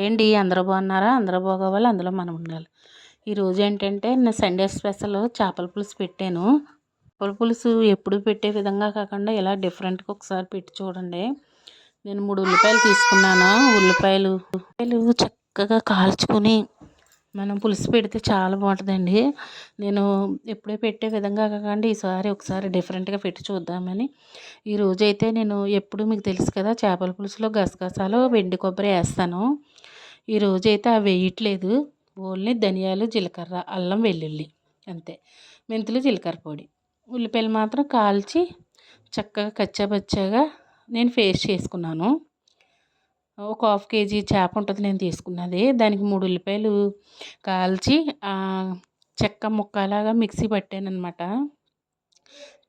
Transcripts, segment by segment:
ఏంటి? అందరూ బాగున్నారా? అందరూ బాగోవాలి? అందులో మనం ఉండాలి. ఈరోజు ఏంటంటే నేను సండే స్పెషల్ చేపల పులుసు పెట్టాను. చేపల పులుసు ఎప్పుడు పెట్టే విధంగా కాకుండా ఇలా డిఫరెంట్గా ఒకసారి పెట్టి చూడండి. నేను మూడు ఉల్లిపాయలు తీసుకున్నాను. ఉల్లిపాయలు ఉల్లిపాయలు చక్కగా కాల్చుకొని మనం పులుసు పెడితే చాలా బాగుంటుందండి. నేను ఎప్పుడే పెట్టే విధంగా కాకుండా ఈసారి ఒకసారి డిఫరెంట్గా పెట్టి చూద్దామని. ఈరోజు అయితే నేను ఎప్పుడు మీకు తెలుసు కదా చేపల పులుసులో గసగసాలు వెండి కొబ్బరి వేస్తాను. ఈరోజు అయితే అవి వేయట్లేదు. ఓన్లీ ధనియాలు జీలకర్ర అల్లం వెల్లుల్లి అంతే. మెంతులు జీలకర్ర పొడి. ఉల్లిపాయలు మాత్రం కాల్చి చక్కగా కచ్చాబచ్చాగా నేను ఫేస్ చేసుకున్నాను. ఒక హాఫ్ కేజీ చేప ఉంటుంది నేను తీసుకున్నది. దానికి మూడు ఉల్లిపాయలు కాల్చి చెక్క ముక్కలాగా మిక్సీ పట్టాను అనమాట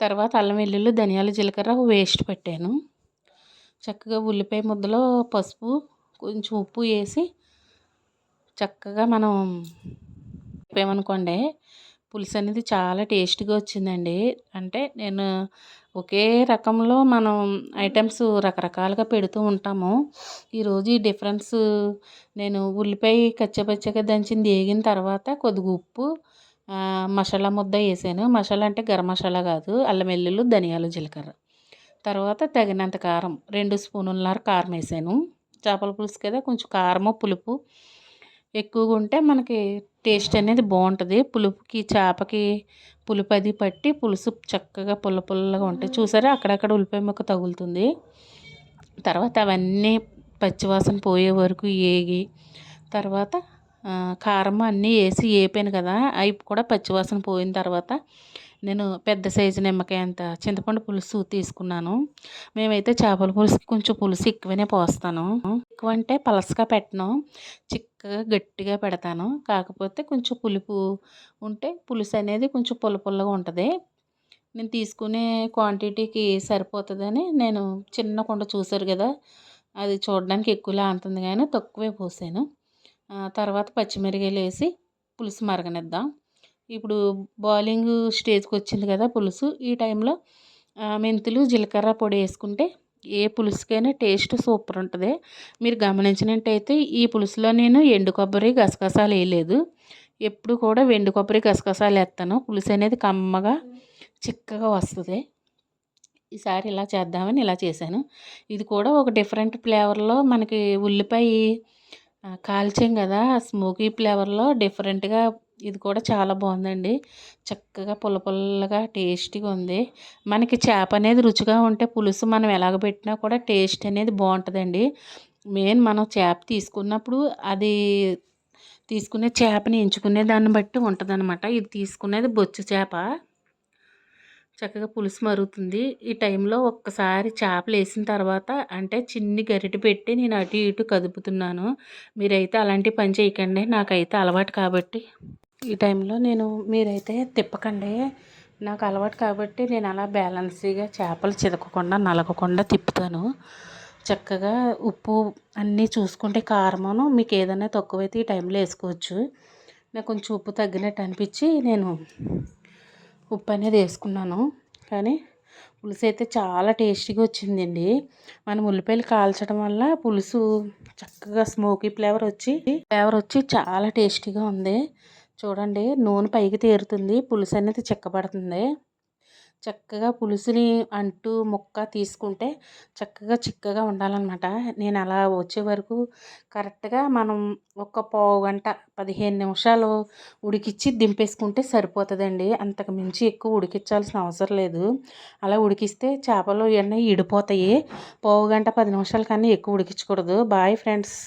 తర్వాత అల్లం వెల్లుల్లి ధనియాలు జీలకర్ర వేస్ట్ పెట్టాను. చక్కగా ఉల్లిపాయ ముద్దలో పసుపు కొంచెం ఉప్పు వేసి చక్కగా మనం చెప్పామనుకోండి పులుసు అనేది చాలా టేస్ట్గా వచ్చిందండి. అంటే నేను ఒకే రకంలో మనం ఐటమ్స్ రకరకాలుగా పెడుతూ ఉంటాము. ఈరోజు ఈ డిఫరెన్స్ నేను ఉల్లిపాయ కచ్చపచ్చగా దంచింది వేగిన తర్వాత కొద్దిగా ఉప్పు మసాలా ముద్ద వేసాను. మసాలా అంటే గరం మసాలా కాదు అల్లం వెల్లుల్లి ధనియాలు జీలకర్ర. తర్వాత తగినంత కారం రెండు స్పూనులన్నర కారం వేసాను. చేపల పులుసు కదా కొంచెం కారము పులుపు ఎక్కువగా ఉంటే మనకి టేస్ట్ అనేది బాగుంటుంది. పులుపుకి చేపకి పులుపు అది పట్టి పులుసు చక్కగా పుల్ల పుల్లగా ఉంటాయి. చూసారా? అక్కడక్కడ ఉల్లిపాయ ముక్క తగులుతుంది. తర్వాత అవన్నీ పచ్చివాసన పోయే వరకు ఏగి తర్వాత కారం అన్నీ వేసి వేపాను కదా అవి కూడా పచ్చివాసన పోయిన తర్వాత నేను పెద్ద సైజు నిమ్మకాయ అంత చింతపండు పులుసు తీసుకున్నాను. మేమైతే చేపల పులుసుకి కొంచెం పులుసు ఎక్కువనే పోస్తాను. ఎక్కువ అంటే పలసగా పెట్టను. చిక్కగా గట్టిగా పెడతాను. కాకపోతే కొంచెం పులుపు ఉంటే పులుసు అనేది కొంచెం పుల్ల పుల్లగా ఉంటుంది. నేను తీసుకునే క్వాంటిటీకి సరిపోతుందని నేను చిన్న కుండ చూసారు కదా అది చూడడానికి ఎక్కువలా అంటుంది కానీ తక్కువే పోసాను. తర్వాత పచ్చిమిరకాయలు వేసి పులుసు మరగనిద్దాం. ఇప్పుడు బాయిలింగ్ స్టేజ్కి వచ్చింది కదా పులుసు. ఈ టైంలో మెంతులు జీలకర్ర పొడి వేసుకుంటే ఏ పులుసుకైనా టేస్ట్ సూపర్ ఉంటుంది. మీరు గమనించినట్టయితే ఈ పులుసులో నేను ఎండు కొబ్బరి గసగసాలు వేయలేదు. ఎప్పుడు కూడా వెండి కొబ్బరి గసగసాలు వేస్తాను. పులుసు అనేది కమ్మగా చిక్కగా వస్తుంది. ఈసారి ఇలా చేద్దామని ఇలా చేశాను. ఇది కూడా ఒక డిఫరెంట్ ఫ్లేవర్లో మనకి ఉల్లిపాయ కాల్చాం కదా స్మోకీ ఫ్లేవర్లో డిఫరెంట్గా ఇది కూడా చాలా బాగుందండి. చక్కగా పుల్ల పుల్లగా టేస్టీగా ఉంది. మనకి చేప అనేది రుచిగా ఉంటే పులుసు మనం ఎలాగ పెట్టినా కూడా టేస్ట్ అనేది బాగుంటుందండి. మెయిన్ మనం చేప తీసుకున్నప్పుడు అది తీసుకునే చేపని ఎంచుకునే దాన్ని బట్టి ఉంటుందన్నమాట. ఇది తీసుకునేది బొచ్చు చేప. చక్కగా పులుసు మరుగుతుంది. ఈ టైంలో ఒక్కసారి చేపలు వేసిన తర్వాత అంటే చిన్ని గరిటె పెట్టి నేను అటు ఇటు కదుపుతున్నాను. మీరైతే అలాంటి పని చేయకండి. నాకైతే అలవాటు కాబట్టి. ఈ టైంలో నేను మీరైతే తిప్పకండి. నాకు అలవాటు కాబట్టి నేను అలా బ్యాలెన్స్గా చేపలు చితకకుండా నలగకుండా తిప్పుతాను. చక్కగా ఉప్పు అన్నీ చూసుకుంటే కారమును మీకు ఏదైనా తక్కువైతే ఈ టైంలో వేసుకోవచ్చు. నాకు కొంచెం ఉప్పు తగ్గినట్టు అనిపించి నేను ఉప్పు అనేది వేసుకున్నాను. కానీ పులుసు అయితే చాలా టేస్టీగా వచ్చిందండి. మనం ఉల్లిపాయలు కాల్చడం వల్ల పులుసు చక్కగా స్మోకీ ఫ్లేవర్ వచ్చి ఫ్లేవర్ వచ్చి చాలా టేస్టీగా ఉంది. చూడండి నూనె పైకి తేరుతుంది పులుసు అనేది చిక్కబడుతుంది. చక్కగా పులుసుని అంటూ ముక్క తీసుకుంటే చక్కగా చిక్కగా ఉండాలన్నమాట. నేను అలా వచ్చే వరకు కరెక్ట్గా మనం ఒక పావు గంట పదిహేను నిమిషాలు ఉడికిచ్చి దింపేసుకుంటే సరిపోతుందండి. అంతకు మించి ఎక్కువ ఉడికించాల్సిన అవసరం లేదు. అలా ఉడికిస్తే చేపలు ఇవన్నీ ఇడిపోతాయి. పావు గంట పది నిమిషాల కన్నా ఎక్కువ ఉడికించకూడదు. Bye friends.